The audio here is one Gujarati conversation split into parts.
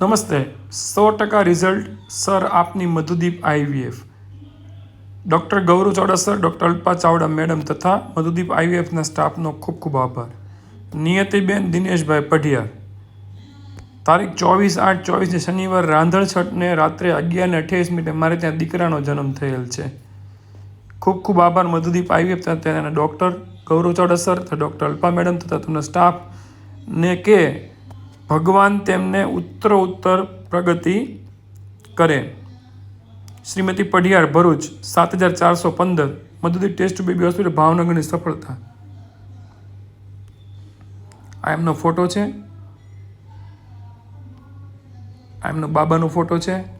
નમસ્તે, સો ટકા રિઝલ્ટ સર આપની મધુદીપ આઈવીએફ. ડૉક્ટર ગૌરવ ચોડસર, ડૉક્ટર અલ્પા ચાવડા મેડમ તથા મધુદીપ આઈવીએફના સ્ટાફનો ખૂબ ખૂબ આભાર. નિયતિબેન દિનેશભાઈ પઢિયાર. તારીખ ચોવીસ આઠ ચોવીસને શનિવાર રાંધણ છઠને રાત્રે અગિયાર ને અઠ્યાવીસ મિનિટે મારે ત્યાં દીકરાનો જન્મ થયેલ છે. ખૂબ ખૂબ આભાર મધુદીપ આઈવીએફ તથા તેના ડૉક્ટર ગૌરવ ચોડસર તથા ડૉક્ટર અલ્પા મેડમ તથા સ્ટાફ ને કે ભગવાન તેમને ઉત્તર ઉત્તર પ્રગતિ કરે. શ્રીમતી પઢિયાર ભરૂચ, સાત હજાર ચારસો પંદર મધુદી ટેસ્ટ બેબી હોસ્પિટલ ભાવનગરની સફળતા. આ એમનો ફોટો છે. આ એમનો બાબાનો ફોટો છે.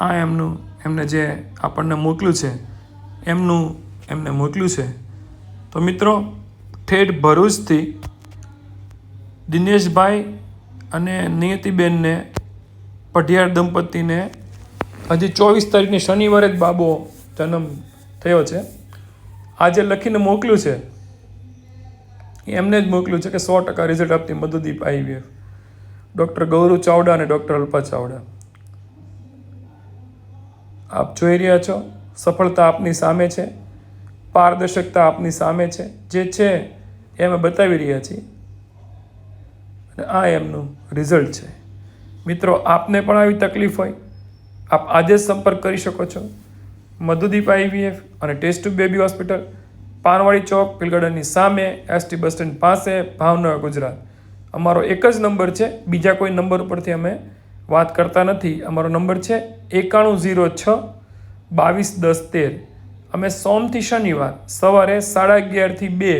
આ એમનું, એમને જે આપણને મોકલ્યું છે, એમનું, એમને મોકલ્યું છે. તો મિત્રો, ઠેઠ ભરૂચથી દિનેશભાઈ અને નિયતિબેનને પઢિયાર દંપતીને હજી ચોવીસ તારીખની શનિવારે જ બાબો જન્મ થયો છે. આજે લખીને મોકલ્યું છે. એમને જ મોકલ્યું છે કે સો ટકા રિઝલ્ટ આપતી મધુદીપ આઈવીએફ ડૉક્ટર ગૌરવ ચાવડા અને ડૉક્ટર અલ્પા ચાવડા. આપ જોઈ રહ્યા છો, સફળતા આપની સામે છે. પારદર્શકતા આપની સામે છે, જે છે એ અમે બતાવી રહ્યા છીએ. આ એમનું રિઝલ્ટ છે. મિત્રો, આપને પણ આવી તકલીફ હોય, આપ આજે જ સંપર્ક કરી શકો છો. મધુદીપ આઈવીએફ અને test tube baby hospital, Panwadi Chowk પિલગડનની સામે, એસટી બસ સ્ટેન્ડ પાસે, ભાવનગર, ગુજરાત. અમારો એક જ નંબર છે, બીજા કોઈ નંબર ઉપરથી અમે વાત કરતા નથી. અમારો નંબર છે એકાણું ઝીરો છ બાવીસ દસ તેર. અમે સોમથી શનિવાર સવારે સાડા અગિયારથી બે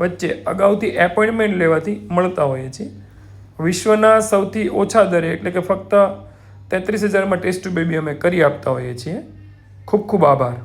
વચ્ચે અગાઉથી એપોઇન્ટમેન્ટ લેવાથી મળતા હોઈએ છીએ. વિશ્વના સૌથી ઓછા દરે, એટલે કે ફક્ત તેત્રીસ હજારમાં ટેસ્ટ બેબી અમે કરી આપતા હોઈએ છીએ. ખૂબ ખૂબ આભાર.